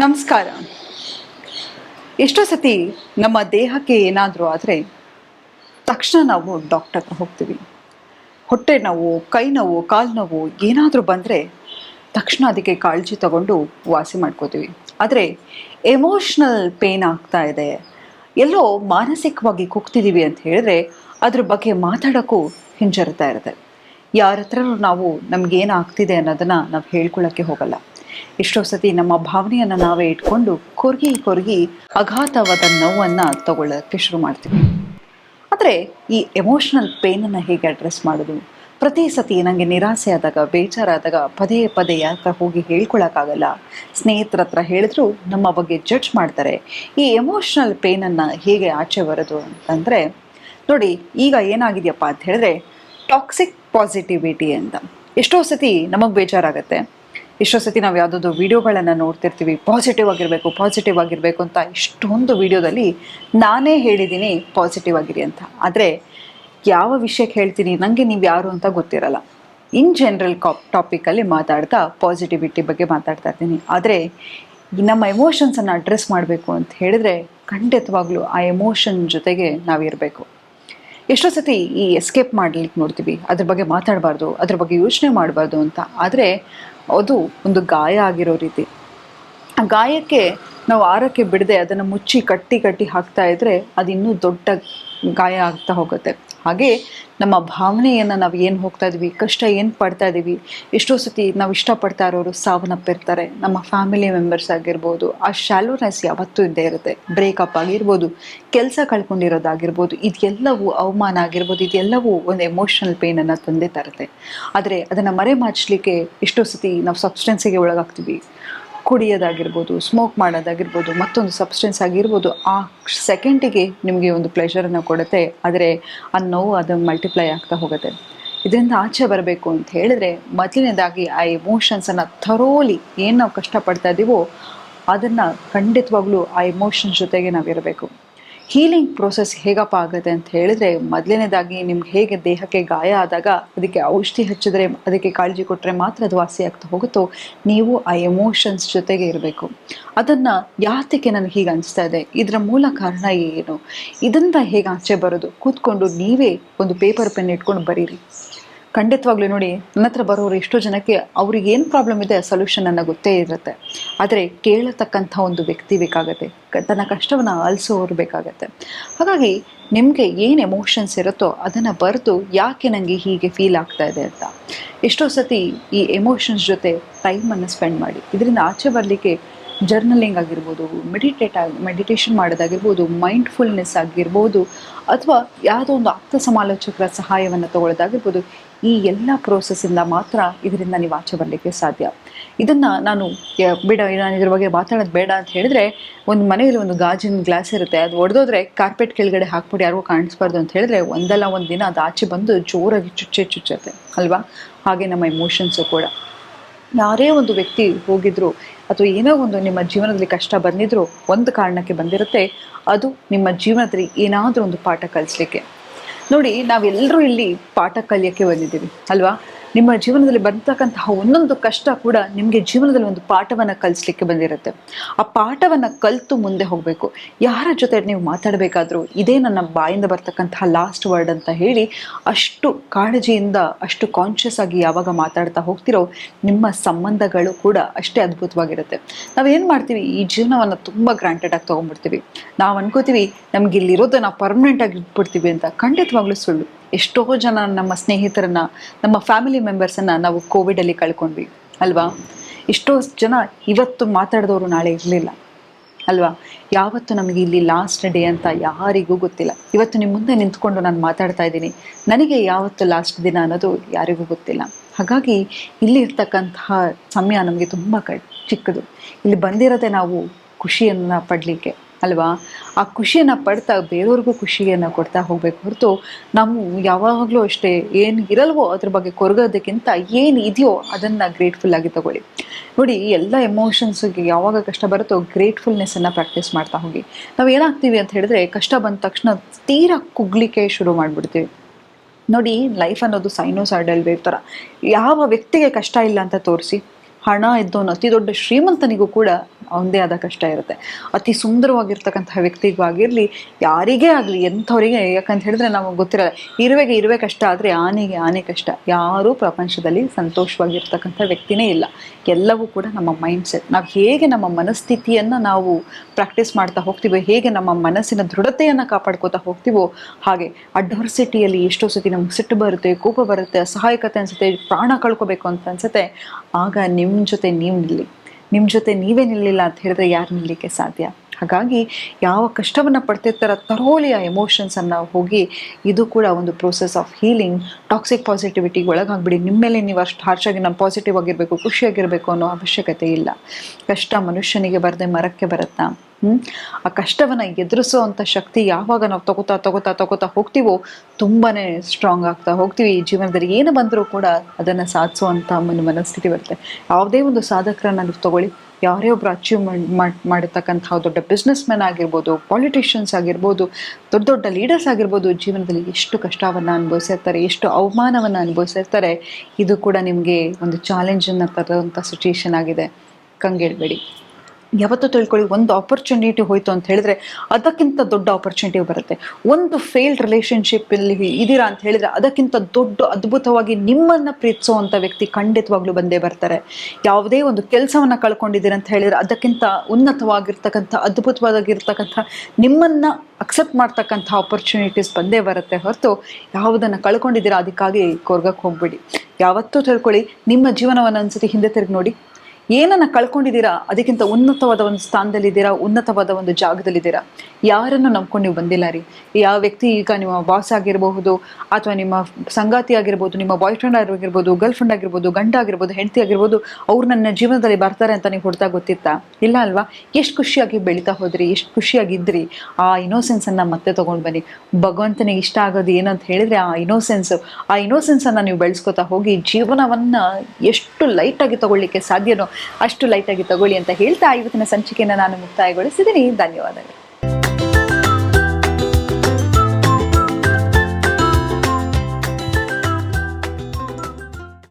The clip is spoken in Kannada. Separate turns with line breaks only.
ನಮಸ್ಕಾರ. ಎಷ್ಟೋ ಸತಿ ನಮ್ಮ ದೇಹಕ್ಕೆ ಏನಾದರೂ ಆದರೆ ತಕ್ಷಣ ನಾವು ಡಾಕ್ಟರ್ ಹತ್ರ ಹೋಗ್ತೀವಿ. ಹೊಟ್ಟೆ ನೋವು, ಕೈ ನೋವು, ಕಾಲು ನೋವು ಏನಾದರೂ ಬಂದರೆ ತಕ್ಷಣ ಅದಕ್ಕೆ ಕಾಳಜಿ ತಗೊಂಡು ವಾಸಿ ಮಾಡ್ಕೋತೀವಿ. ಆದರೆ ಎಮೋಷ್ನಲ್ ಪೇನ್ ಆಗ್ತಾ ಇದೆ. ಎಲ್ಲೋ ಮಾನಸಿಕವಾಗಿ ಕುಗ್ತಿದ್ದೀವಿ ಅಂತ ಹೇಳಿದ್ರೆ ಅದ್ರ ಬಗ್ಗೆ ಮಾತಾಡೋಕ್ಕೂ ಹಿಂಜರಿತಾ ಇರುತ್ತೆ. ಯಾರ ಹತ್ರ ನಾವು ನಮಗೇನು ಆಗ್ತಿದೆ ಅನ್ನೋದನ್ನು ನಾವು ಹೇಳ್ಕೊಳ್ಳೋಕ್ಕೆ ಹೋಗಲ್ಲ. ಎಷ್ಟೋ ಸತಿ ನಮ್ಮ ಭಾವನೆಯನ್ನು ನಾವೇ ಇಟ್ಕೊಂಡು ಕೊರಗಿ ಕೊರಗಿ ಅಘಾತವಾದ ನೋವನ್ನು ತಗೊಳ್ಳೋಕ್ಕೆ ಶುರು ಮಾಡ್ತೀವಿ. ಆದರೆ ಈ ಎಮೋಷ್ನಲ್ ಪೇನನ್ನು ಹೇಗೆ ಅಡ್ರೆಸ್ ಮಾಡೋದು? ಪ್ರತಿ ಸತಿ ನನಗೆ ನಿರಾಸೆ ಆದಾಗ ಬೇಜಾರಾದಾಗ ಪದೇ ಪದೇ ಯಾಕೆ ಹೋಗಿ ಹೇಳ್ಕೊಳ್ಳೋಕ್ಕಾಗಲ್ಲ ಸ್ನೇಹಿತರ ಹತ್ರ ಹೇಳಿದ್ರು ನಮ್ಮ ಬಗ್ಗೆ ಜಡ್ಜ್ ಮಾಡ್ತಾರೆ. ಈ ಎಮೋಷ್ನಲ್ ಪೇನನ್ನು ಹೇಗೆ ಆಚೆ ಬರೋದು ಅಂತಂದರೆ, ನೋಡಿ ಈಗ ಏನಾಗಿದೆಯಪ್ಪ ಅಂತ ಹೇಳಿದ್ರೆ ಟಾಕ್ಸಿಕ್ ಪಾಸಿಟಿವಿಟಿ ಅಂತ. ಎಷ್ಟೋ ಸತಿ ನಮಗೆ ಬೇಜಾರಾಗತ್ತೆ. ಎಷ್ಟೋ ಸತಿ ನಾವು ಯಾವುದಾದ್ರು ವಿಡಿಯೋಗಳನ್ನು ನೋಡ್ತಿರ್ತೀವಿ ಪಾಸಿಟಿವ್ ಆಗಿರಬೇಕು ಪಾಸಿಟಿವ್ ಆಗಿರಬೇಕು ಅಂತ ಇಷ್ಟೊಂದು ವಿಡಿಯೋದಲ್ಲಿ ನಾನೇ ಹೇಳಿದ್ದೀನಿ ಪಾಸಿಟಿವ್ ಆಗಿರಿ ಅಂತ. ಆದರೆ ಯಾವ ವಿಷಯಕ್ಕೆ ಹೇಳ್ತೀನಿ ನನಗೆ ನೀವು ಯಾರು ಅಂತ ಗೊತ್ತಿರಲ್ಲ. ಇನ್ ಜನರಲ್ ಕಾಪ್ ಟಾಪಿಕಲ್ಲಿ ಮಾತಾಡ್ತಾ ಪಾಸಿಟಿವಿಟಿ ಬಗ್ಗೆ ಮಾತಾಡ್ತಾ ಇರ್ತೀನಿ ಆದರೆ ನಮ್ಮ ಎಮೋಷನ್ಸನ್ನು ಅಡ್ರೆಸ್ ಮಾಡಬೇಕು ಅಂತ ಹೇಳಿದ್ರೆ ಖಂಡಿತವಾಗ್ಲೂ ಆ ಎಮೋಷನ್ ಜೊತೆಗೆ ನಾವಿರಬೇಕು ಎಷ್ಟೋ ಸತಿ ಈ ಎಸ್ಕೇಪ್ ಮಾಡ್ಲಿಕ್ಕೆ ನೋಡ್ತೀವಿ, ಅದ್ರ ಬಗ್ಗೆ ಮಾತಾಡಬಾರ್ದು, ಅದ್ರ ಬಗ್ಗೆ ಯೋಚನೆ ಮಾಡಬಾರ್ದು ಅಂತ. ಆದರೆ ಅದು ಒಂದು ಗಾಯ ಆಗಿರೋ ರೀತಿ. ಆ ಗಾಯಕ್ಕೆ ನಾವು ಆರಕ್ಕೆ ಬಿಡದೆ ಅದನ್ನು ಮುಚ್ಚಿ ಕಟ್ಟಿ ಕಟ್ಟಿ ಹಾಕ್ತಾ ಇದ್ದರೆ ಅದು ಇನ್ನೂ ದೊಡ್ಡ ಗಾಯ ಆಗ್ತಾ ಹೋಗುತ್ತೆ. ಹಾಗೆ ನಮ್ಮ ಭಾವನೆಯನ್ನು ನಾವು ಏನು ಹೋಗ್ತಾ ಇದೀವಿ, ಕಷ್ಟ ಏನು ಪಡ್ತಾ ಇದ್ದೀವಿ ಎಷ್ಟೋ ಸತಿ ನಾವು ಇಷ್ಟಪಡ್ತಾ ಇರೋರು ಸಾವನ್ನಪ್ಪಿರ್ತಾರೆ ನಮ್ಮ ಫ್ಯಾಮಿಲಿ ಮೆಂಬರ್ಸ್ ಆಗಿರ್ಬೋದು, ಆ ಶಾಲೋನೆಸ್ ಯಾವತ್ತೂ ಇದ್ದೇ ಇರುತ್ತೆ. ಬ್ರೇಕಪ್ ಆಗಿರ್ಬೋದು, ಕೆಲಸ ಕಳ್ಕೊಂಡಿರೋದಾಗಿರ್ಬೋದು, ಇದೆಲ್ಲವೂ ಅವಮಾನ ಆಗಿರ್ಬೋದು, ಇದೆಲ್ಲವೂ ಒಂದು ಎಮೋಷನಲ್ ಪೇನನ್ನು ತಂದೆ ತರುತ್ತೆ. ಆದರೆ ಅದನ್ನು ಮರೆ ಮಾಚಲಿಕ್ಕೆ ಎಷ್ಟೋ ಸತಿ ನಾವು ಸಬ್ಸ್ಟೆನ್ಸಿಗೆ ಒಳಗಾಗ್ತೀವಿ. ಕುಡಿಯೋದಾಗಿರ್ಬೋದು ಸ್ಮೋಕ್ ಮಾಡೋದಾಗಿರ್ಬೋದು, ಮತ್ತೊಂದು ಸಬ್ಸ್ಟೆನ್ಸ್ ಆಗಿರ್ಬೋದು, ಆ ಸೆಕೆಂಡಿಗೆ ನಿಮಗೆ ಒಂದು ಪ್ಲೆಷರನ್ನು ಕೊಡುತ್ತೆ. ಆದರೆ ಆ ನೋವು ಅದು ಮಲ್ಟಿಪ್ಲೈ ಆಗ್ತಾ ಹೋಗುತ್ತೆ. ಇದರಿಂದ ಆಚೆ ಬರಬೇಕು ಅಂತ ಹೇಳಿದ್ರೆ ಮೊದಲನೇದಾಗಿ ಆ ಎಮೋಷನ್ಸನ್ನು ಥರೋಲಿ ಏನು ನಾವು ಕಷ್ಟಪಡ್ತಾ ಇದ್ದೀವೋ ಅದನ್ನು ಖಂಡಿತವಾಗ್ಲೂ ಆ ಎಮೋಷನ್ಸ್ ಜೊತೆಗೆ ನಾವಿರಬೇಕು ಹೀಲಿಂಗ್ ಪ್ರೋಸೆಸ್ ಹೇಗಪ್ಪ ಆಗುತ್ತೆ ಅಂತ ಹೇಳಿದ್ರೆ ಮೊದಲನೇದಾಗಿ ನಿಮ್ಗೆ ಹೇಗೆ ದೇಹಕ್ಕೆ ಗಾಯ ಆದಾಗ ಅದಕ್ಕೆ ಔಷಧಿ ಹಚ್ಚಿದ್ರೆ, ಅದಕ್ಕೆ ಕಾಳಜಿ ಕೊಟ್ಟರೆ ಮಾತ್ರ ಅದು ವಾಸಿ ಆಗ್ತಾ ಹೋಗುತ್ತೋ, ನೀವು ಆ ಎಮೋಷನ್ಸ್ ಜೊತೆಗೆ ಇರಬೇಕು. ಅದನ್ನು ಯಾತಕ್ಕೆ ನನಗೆ ಹೀಗೆ ಅನಿಸ್ತಾ ಇದೆ? ಇದರ ಮೂಲ ಕಾರಣ ಏನು? ಇದರಿಂದ ಹೇಗೆ ಆಚೆ ಬರೋದು? ಕೂತ್ಕೊಂಡು ನೀವೇ ಒಂದು ಪೇಪರ್ ಪೆನ್ ಇಟ್ಕೊಂಡು ಬರೀರಿ. ಖಂಡಿತವಾಗ್ಲೂ ನೋಡಿ, ನನ್ನ ಹತ್ರ ಬರೋರು ಎಷ್ಟೋ ಜನಕ್ಕೆ ಅವ್ರಿಗೆ ಏನು ಪ್ರಾಬ್ಲಮ್ ಇದೆ ಸೊಲ್ಯೂಷನ್ ಅನ್ನೋ ಗೊತ್ತೇ ಇರುತ್ತೆ. ಆದರೆ ಕೇಳತಕ್ಕಂಥ ಒಂದು ವ್ಯಕ್ತಿ ಬೇಕಾಗತ್ತೆ. ತನ್ನ ಕಷ್ಟವನ್ನು ಆಲಿಸೋರು ಬೇಕಾಗತ್ತೆ. ಹಾಗಾಗಿ ನಿಮಗೆ ಏನು ಎಮೋಷನ್ಸ್ ಇರುತ್ತೋ ಅದನ್ನು ಬರೆದು ಯಾಕೆ ನನಗೆ ಹೀಗೆ ಫೀಲ್ ಆಗ್ತಾ ಇದೆ ಅಂತ. ಎಷ್ಟೋ ಸತಿ ಈ ಎಮೋಷನ್ಸ್ ಜೊತೆ ಟೈಮನ್ನು ಸ್ಪೆಂಡ್ ಮಾಡಿ. ಇದರಿಂದ ಆಚೆ ಬರಲಿಕ್ಕೆ ಜರ್ನಲಿಂಗ್ ಆಗಿರ್ಬೋದು ಮೆಡಿಟೇಟ್ ಆಗಿ ಮೆಡಿಟೇಷನ್ ಮಾಡೋದಾಗಿರ್ಬೋದು ಮೈಂಡ್ಫುಲ್ನೆಸ್ ಆಗಿರ್ಬೋದು, ಅಥವಾ ಯಾವುದೋ ಒಂದು ಆಪ್ತ ಸಮಾಲೋಚಕರ ಸಹಾಯವನ್ನು ತಗೊಳ್ಳೋದಾಗಿರ್ಬೋದು ಈ ಎಲ್ಲ ಪ್ರೋಸೆಸ್ಸಿಂದ ಮಾತ್ರ ಇದರಿಂದ ನೀವು ಆಚೆ ಬರಲಿಕ್ಕೆ ಸಾಧ್ಯ. ಇದನ್ನು ನಾನು ಬಿಡ, ನಾನು ಇದ್ರ ಬಗ್ಗೆ ಮಾತಾಡೋದು ಬೇಡ ಅಂತ ಹೇಳಿದ್ರೆ, ಒಂದು ಮನೆಯಲ್ಲಿ ಒಂದು ಗಾಜಿನ ಗ್ಲಾಸ್ ಇರುತ್ತೆ, ಅದು ಒಡೆದೋದ್ರೆ ಕಾರ್ಪೆಟ್ ಕೆಳಗಡೆ ಹಾಕ್ಬಿಟ್ಟು ಯಾರಿಗೂ ಕಾಣಿಸ್ಬಾರ್ದು ಅಂತ ಹೇಳಿದ್ರೆ, ಒಂದಲ್ಲ ಒಂದು ದಿನ ಅದು ಆಚೆ ಬಂದು ಜೋರಾಗಿ ಚುಚ್ಚೆ ಚುಚ್ಚತ್ತೆ, ಅಲ್ವಾ? ಹಾಗೆ ನಮ್ಮ ಎಮೋಷನ್ಸು ಕೂಡ. ಯಾರೇ ಒಂದು ವ್ಯಕ್ತಿ ಹೋಗಿದ್ರು, ಅಥವಾ ಏನೋ ಒಂದು ನಿಮ್ಮ ಜೀವನದಲ್ಲಿ ಕಷ್ಟ ಬಂದಿದ್ರು, ಒಂದು ಕಾರಣಕ್ಕೆ ಬಂದಿರುತ್ತೆ, ಅದು ನಿಮ್ಮ ಜೀವನದಲ್ಲಿ ಏನಾದರೂ ಒಂದು ಪಾಠ ಕಲಿಸ್ಲಿಕ್ಕೆ. ನೋಡಿ ನಾವೆಲ್ಲರೂ ಇಲ್ಲಿ ಪಾಠ ಕಲಿಯೋಕ್ಕೆ ಬಂದಿದ್ದೀವಿ ಅಲ್ವಾ? ನಿಮ್ಮ ಜೀವನದಲ್ಲಿ ಬರ್ತಕ್ಕಂತಹ ಒಂದೊಂದು ಕಷ್ಟ ಕೂಡ ನಿಮಗೆ ಜೀವನದಲ್ಲಿ ಒಂದು ಪಾಠವನ್ನು ಕಲಿಸ್ಲಿಕ್ಕೆ ಬಂದಿರುತ್ತೆ. ಆ ಪಾಠವನ್ನು ಕಲಿತು ಮುಂದೆ ಹೋಗಬೇಕು. ಯಾರ ಜೊತೆ ನೀವು ಮಾತಾಡಬೇಕಾದ್ರೂ ಇದೇ ನನ್ನ ಬಾಯಿಂದ ಬರ್ತಕ್ಕಂತಹ ಲಾಸ್ಟ್ ವರ್ಡ್ ಅಂತ ಹೇಳಿ ಅಷ್ಟು ಕಾಳಜಿಯಿಂದ, ಅಷ್ಟು ಕಾನ್ಷಿಯಸ್ ಆಗಿ ಯಾವಾಗ ಮಾತಾಡ್ತಾ ಹೋಗ್ತಿರೋ ನಿಮ್ಮ ಸಂಬಂಧಗಳು ಕೂಡ ಅಷ್ಟೇ ಅದ್ಭುತವಾಗಿರುತ್ತೆ. ನಾವೇನು ಮಾಡ್ತೀವಿ? ಈ ಜೀವನವನ್ನು ತುಂಬ ಗ್ರಾಂಟೆಡ್ ಆಗಿ ತೊಗೊಂಡ್ಬಿಡ್ತೀವಿ. ನಾವು ಅನ್ಕೋತೀವಿ, ನಮ್ಗೆ ಇಲ್ಲಿರೋದು ನಾವು ಪರ್ಮನೆಂಟ್ ಆಗಿ ಇಟ್ಬಿಡ್ತೀವಿ ಅಂತ ಖಂಡಿತವಾಗ್ಲೂ ಸುಳ್ಳು. ಎಷ್ಟೋ ಜನ ನಮ್ಮ ಸ್ನೇಹಿತರನ್ನ, ನಮ್ಮ ಫ್ಯಾಮಿಲಿ ಮೆಂಬರ್ಸನ್ನು ನಾವು ಕೋವಿಡಲ್ಲಿ ಕಳ್ಕೊಂಡ್ವಿ, ಅಲ್ವಾ? ಎಷ್ಟೋ ಜನ ಇವತ್ತು ಮಾತಾಡಿದವರು ನಾಳೆ ಇರಲಿಲ್ಲ, ಅಲ್ವಾ? ಯಾವತ್ತು ನಮಗೆ ಇಲ್ಲಿ ಲಾಸ್ಟ್ ಡೇ ಅಂತ ಯಾರಿಗೂ ಗೊತ್ತಿಲ್ಲ. ಇವತ್ತು ನಿಮ್ಮ ಮುಂದೆ ನಿಂತ್ಕೊಂಡು ನಾನು ಮಾತಾಡ್ತಾ ಇದ್ದೀನಿ. ನನಗೆ ಯಾವತ್ತು ಲಾಸ್ಟ್ ದಿನ ಅನ್ನೋದು ಯಾರಿಗೂ ಗೊತ್ತಿಲ್ಲ. ಹಾಗಾಗಿ ಇಲ್ಲಿ ಇರ್ತಕ್ಕಂತಹ ಸಮಯ ನಮಗೆ ತುಂಬ ಚಿಕ್ಕದು. ಇಲ್ಲಿ ಬಂದಿರೋದೆ ನಾವು ಖುಷಿಯನ್ನು ಪಡಲಿಕ್ಕೆ. ಅಲ್ವಾ? ಆ ಖುಷಿಯನ್ನು ಪಡ್ತಾ ಬೇರೆಯವ್ರಿಗೂ ಖುಷಿಯನ್ನು ಕೊಡ್ತಾ ಹೋಗ್ಬೇಕು ಹೊರತು ನಾವು ಯಾವಾಗಲೂ ಅಷ್ಟೇ ಏನು ಇರಲ್ವೋ ಅದ್ರ ಬಗ್ಗೆ ಕೊರಗೋದಕ್ಕಿಂತ ಏನು ಇದೆಯೋ ಅದನ್ನು ಗ್ರೇಟ್ಫುಲ್ ಆಗಿ ತಗೊಳ್ಳಿ. ನೋಡಿ, ಎಲ್ಲ ಎಮೋಷನ್ಸ್ಗೆ ಯಾವಾಗ ಕಷ್ಟ ಬರುತ್ತೋ ಗ್ರೇಟ್ಫುಲ್ನೆಸ್ಸನ್ನು ಪ್ರಾಕ್ಟೀಸ್ ಮಾಡ್ತಾ ಹೋಗಿ. ನಾವು ಏನಾಗ್ತೀವಿ ಅಂತ ಹೇಳಿದ್ರೆ ಕಷ್ಟ ಬಂದ ತಕ್ಷಣ ತೀರಾ ಕುಗ್ಲಿಕ್ಕೆ ಶುರು ಮಾಡಿಬಿಡ್ತೀವಿ. ನೋಡಿ ಲೈಫ್ ಅನ್ನೋದು ಸೈನೋಸೈಡಲ್ ವೇವ್ ಥರ ಯಾವ ವ್ಯಕ್ತಿಗೆ ಕಷ್ಟ ಇಲ್ಲ ಅಂತ ತೋರಿಸಿ, ಹಣ ಇದ್ದವನು ಅತಿ ದೊಡ್ಡ ಶ್ರೀಮಂತನಿಗೂ ಕೂಡ ಅವನದೇ ಆದ ಕಷ್ಟ ಇರುತ್ತೆ. ಅತಿ ಸುಂದರವಾಗಿರ್ತಕ್ಕಂತಹ ವ್ಯಕ್ತಿಗೂ ಆಗಿರಲಿ, ಯಾರಿಗೇ ಆಗಲಿ, ಎಂಥವರಿಗೆ, ಯಾಕಂತ ಹೇಳಿದ್ರೆ ನಮಗೆ ಗೊತ್ತಿರಲ್ಲ. ಇರುವೆಗೆ ಇರುವೆ ಕಷ್ಟ ಆದರೆ ಆನೆಗೆ ಆನೆ ಕಷ್ಟ. ಯಾರೂ ಪ್ರಪಂಚದಲ್ಲಿ ಸಂತೋಷವಾಗಿರ್ತಕ್ಕಂಥ ವ್ಯಕ್ತಿನೇ ಇಲ್ಲ. ಎಲ್ಲವೂ ಕೂಡ ನಮ್ಮ ಮೈಂಡ್ ಸೆಟ್ ನಾವು ಹೇಗೆ ನಮ್ಮ ಮನಸ್ಥಿತಿಯನ್ನು ನಾವು ಪ್ರಾಕ್ಟೀಸ್ ಮಾಡ್ತಾ ಹೋಗ್ತೀವೋ, ಹೇಗೆ ನಮ್ಮ ಮನಸ್ಸಿನ ದೃಢತೆಯನ್ನು ಕಾಪಾಡ್ಕೋತಾ ಹೋಗ್ತೀವೋ, ಹಾಗೆ ಅಡ್ವರ್ಸಿಟಿಯಲ್ಲಿ ಎಷ್ಟೋ ಸತಿ ನಮ್ಗೆ ಸಿಟ್ಟು ಬರುತ್ತೆ, ಕೋಪ ಬರುತ್ತೆ, ಅಸಹಾಯಕತೆ ಅನಿಸುತ್ತೆ, ಪ್ರಾಣ ಕಳ್ಕೊಬೇಕು ಅಂತ ಅನ್ಸುತ್ತೆ. ಆಗ ನಿಮ್ಮ ಜೊತೆ ನೀವು ನಿಲ್ಲಿ. ನಿಮ್ಮ ಜೊತೆ ನೀವೇ ನಿಲ್ಲಿಲ್ಲ ಅಂತ ಹೇಳಿದ್ರೆ ಯಾರು ನಿಲ್ಲಕ್ಕೆ ಸಾಧ್ಯ? ಹಾಗಾಗಿ ಯಾವ ಕಷ್ಟವನ್ನು ಪಡ್ತಿರ್ತಾರ ತರೋಲಿ ಆ ಎಮೋಷನ್ಸನ್ನು ಹೋಗಿ ಇದು ಕೂಡ ಒಂದು ಪ್ರೋಸೆಸ್ ಆಫ್ ಹೀಲಿಂಗ್ ಟಾಕ್ಸಿಕ್ ಪಾಸಿಟಿವಿಟಿಗೆ ಒಳಗಾಗ್ಬಿಡಿ. ನಿಮ್ಮ ಮೇಲೆ ನೀವು ಅಷ್ಟು ಹಾರ್ಷಾಗಿ ನಾನು ಪಾಸಿಟಿವ್ ಆಗಿರಬೇಕು, ಖುಷಿಯಾಗಿರಬೇಕು ಅನ್ನೋ ಅವಶ್ಯಕತೆ ಇಲ್ಲ. ಕಷ್ಟ ಮನುಷ್ಯನಿಗೆ ಬರದೆ ಮರಕ್ಕೆ ಬರುತ್ತಾ? ಆ ಕಷ್ಟವನ್ನ ಎದುರಿಸುವಂಥ ಶಕ್ತಿ ಯಾವಾಗ ನಾವು ತಗೋತಾ ತಗೋತಾ ತಗೋತಾ ಹೋಗ್ತೀವೋ ತುಂಬಾ ಸ್ಟ್ರಾಂಗ್ ಆಗ್ತಾ ಹೋಗ್ತೀವಿ. ಜೀವನದಲ್ಲಿ ಏನು ಬಂದರೂ ಕೂಡ ಅದನ್ನು ಸಾಧಿಸುವಂಥ ಮನಸ್ಥಿತಿ ಬರುತ್ತೆ. ಯಾವುದೇ ಒಂದು ಸಾಧಕರನ್ನು ನೀವು ತಗೊಳ್ಳಿ. ಯಾರೇ ಒಬ್ಬರು ಅಚೀವ್ಮೆಂಟ್ ಮಾಡಿರ್ತಕ್ಕಂಥ ದೊಡ್ಡ ಬಿಸ್ನೆಸ್ ಮ್ಯಾನ್ ಆಗಿರ್ಬೋದು ಪಾಲಿಟಿಷಿಯನ್ಸ್ ಆಗಿರ್ಬೋದು, ದೊಡ್ಡ ದೊಡ್ಡ ಲೀಡರ್ಸ್ ಆಗಿರ್ಬೋದು, ಜೀವನದಲ್ಲಿ ಎಷ್ಟು ಕಷ್ಟವನ್ನು ಅನುಭವಿಸಿರ್ತಾರೆ ಎಷ್ಟು ಅವಮಾನವನ್ನು ಅನುಭವಿಸಿರ್ತಾರೆ ಇದು ಕೂಡ ನಿಮಗೆ ಒಂದು ಚಾಲೆಂಜನ್ನು ತರುವಂಥ ಸಿಚುಯೇಷನ್ ಆಗಿದೆ. ಕಂಗೆಡಬೇಡಿ ಯಾವತ್ತೂ ತಿಳ್ಕೊಳ್ಳಿ, ಒಂದು ಆಪರ್ಚುನಿಟಿ ಹೋಯ್ತು ಅಂತ ಹೇಳಿದ್ರೆ ಅದಕ್ಕಿಂತ ದೊಡ್ಡ ಆಪರ್ಚುನಿಟಿ ಬರುತ್ತೆ. ಒಂದು ಫೇಲ್ಡ್ ರಿಲೇಶನ್ಶಿಪ್ ಇಲ್ಲಿ ಇದ್ದೀರಾ ಅಂತ ಹೇಳಿದ್ರೆ ಅದಕ್ಕಿಂತ ದೊಡ್ಡ ಅದ್ಭುತವಾಗಿ ನಿಮ್ಮನ್ನ ಪ್ರೀತಿಸುವಂಥ ವ್ಯಕ್ತಿ ಖಂಡಿತವಾಗ್ಲೂ ಬಂದೇ ಬರ್ತಾರೆ. ಯಾವುದೇ ಒಂದು ಕೆಲಸವನ್ನ ಕಳ್ಕೊಂಡಿದ್ದೀರ ಅಂತ ಹೇಳಿದ್ರೆ ಅದಕ್ಕಿಂತ ಉನ್ನತವಾಗಿರ್ತಕ್ಕಂಥ, ಅದ್ಭುತವಾಗಿರ್ತಕ್ಕಂಥ, ನಿಮ್ಮನ್ನ ಅಕ್ಸೆಪ್ಟ್ ಮಾಡ್ತಕ್ಕಂಥ ಆಪರ್ಚುನಿಟೀಸ್ ಬಂದೇ ಬರುತ್ತೆ ಹೊರತು ಯಾವುದನ್ನು ಕಳ್ಕೊಂಡಿದ್ದೀರಾ ಅದಕ್ಕಾಗಿ ಕೊರ್ಗಕ್ಕೆ ಹೋಗ್ಬಿಡಿ. ಯಾವತ್ತೂ ತಿಳ್ಕೊಳ್ಳಿ, ನಿಮ್ಮ ಜೀವನವನ್ನು ಅನ್ಸತಿ ಹಿಂದೆ ತಿರುಗಿ ನೋಡಿ ಏನನ್ನ ಕಳ್ಕೊಂಡಿದ್ದೀರಾ? ಅದಕ್ಕಿಂತ ಉನ್ನತವಾದ ಒಂದು ಸ್ಥಾನದಲ್ಲಿದ್ದೀರಾ? ಉನ್ನತವಾದ ಒಂದು ಜಾಗದಲ್ಲಿದ್ದೀರಾ? ಯಾರನ್ನು ನಂಬ್ಕೊಂಡು ನೀವು ಬಂದಿಲ್ಲ ರೀ? ಯಾವ ವ್ಯಕ್ತಿ ಈಗ ನಿಮ್ಮ ಬಾಸ್ ಆಗಿರಬಹುದು ಅಥವಾ ನಿಮ್ಮ ಸಂಗಾತಿ ಆಗಿರ್ಬೋದು, ನಿಮ್ಮ ಬಾಯ್ ಫ್ರೆಂಡ್ ಆಗಿರ್ಬೋದು ಗರ್ಲ್ ಫ್ರೆಂಡ್ ಆಗಿರ್ಬೋದು, ಗಂಡ ಆಗಿರ್ಬೋದು, ಹೆಂಡತಿ ಆಗಿರ್ಬೋದು, ಅವ್ರು ನನ್ನ ಜೀವನದಲ್ಲಿ ಬರ್ತಾರೆ ಅಂತ ನೀವು ಹೊಡ್ತಾ ಗೊತ್ತಿತ್ತಾ? ಇಲ್ಲ ಅಲ್ವಾ? ಎಷ್ಟು ಖುಷಿಯಾಗಿ ಬೆಳೀತಾ ಹೋದ್ರಿ? ಎಷ್ಟು ಖುಷಿಯಾಗಿದ್ರಿ? ಆ ಇನೋಸೆನ್ಸನ್ನು ಮತ್ತೆ ತೊಗೊಂಡು ಬನ್ನಿ. ಭಗವಂತನಿಗೆ ಇಷ್ಟ ಆಗೋದು ಏನಂತ ಹೇಳಿದ್ರೆ ಆ ಇನೋಸೆನ್ಸ್ ಆ ಇನೋಸೆನ್ಸನ್ನು ನೀವು ಬೆಳೆಸ್ಕೊತಾ ಹೋಗಿ ಜೀವನವನ್ನು ಎಷ್ಟು ಲೈಟಾಗಿ ತಗೊಳ್ಳಿಕ್ಕೆ ಸಾಧ್ಯನೋ ಅಷ್ಟು ಲೈಟಾಗಿ ತಗೊಳ್ಳಿ ಅಂತ ಹೇಳ್ತಾ ಇವತ್ತಿನ ಸಂಚಿಕೆಯನ್ನು ನಾನು ಮುಕ್ತಾಯಗೊಳಿಸಿದ್ದೀನಿ. ಧನ್ಯವಾದಗಳು.